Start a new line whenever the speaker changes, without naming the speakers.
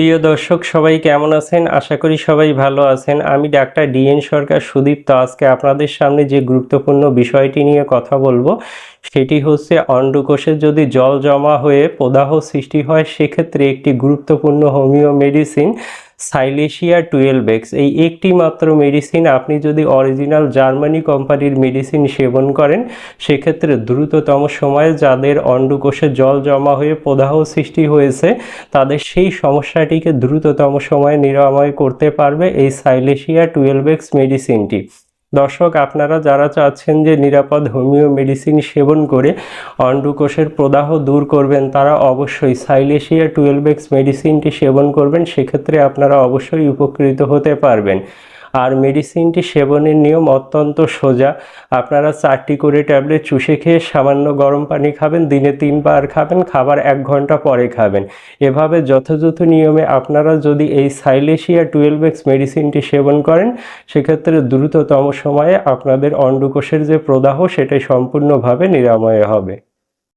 প্রিয় দর্শক, সবাই কেমন আছেন? আশা করি সবাই ভালো আছেন। আমি ডাক্তার ডিএন সরকার সুদীপ্ত। আজকে আপনাদের সামনে যে গুরুত্বপূর্ণ বিষয়টি নিয়ে কথা বলব, সেটি হচ্ছে অন্ডকোষে যদি জল জমা হয়ে প্রদাহ সৃষ্টি হয়, সেক্ষেত্রে একটি গুরুত্বপূর্ণ homeo medicine silicea twelve X এই একটি মাত্র মেডিসিন আপনি যদি অরিজিনাল জার্মানি কোম্পানির মেডিসিন সেবন করেন, সেক্ষেত্রে দ্রুততম সময়ে যাদের অন্ডকোষে জল জমা হয়ে প্রদাহ সৃষ্টি হয়েছে, তাদের সেই সমস্যাটিকে দ্রুততম সময়ে নিরাময় করতে পারবে এই সাইলেশিয়া টুয়েলভ এক্স মেডিসিনটি দর্শক, আপনারা যারা চাচ্ছেন যে নিরাপদ হোমিও মেডিসিন সেবন করে অন্ডকোষের প্রদাহ দূর করবেন, তারা অবশ্যই সাইলেশিয়া টুয়েলভ এক্স মেডিসিনটি সেবন করবেন। সেক্ষেত্রে আপনারা অবশ্যই উপকৃত হতে পারবেন। আর মেডিসিনটি সেবনের নিয়ম অত্যন্ত সোজা। আপনারা চারটি করে ট্যাবলেট চুষে খেয়ে সামান্য গরম পানি খাবেন, দিনে তিনবার খাবেন, খাবার এক ঘণ্টা পরে খাবেন। এভাবে যথাযথ নিয়মে আপনারা যদি এই সাইলেশিয়া টুয়েলভ এক্স মেডিসিনটি সেবন করেন, সেক্ষেত্রে দ্রুততম সময়ে আপনাদের অন্ডকোষের যে প্রদাহ, সেটাই সম্পূর্ণভাবে নিরাময় হবে।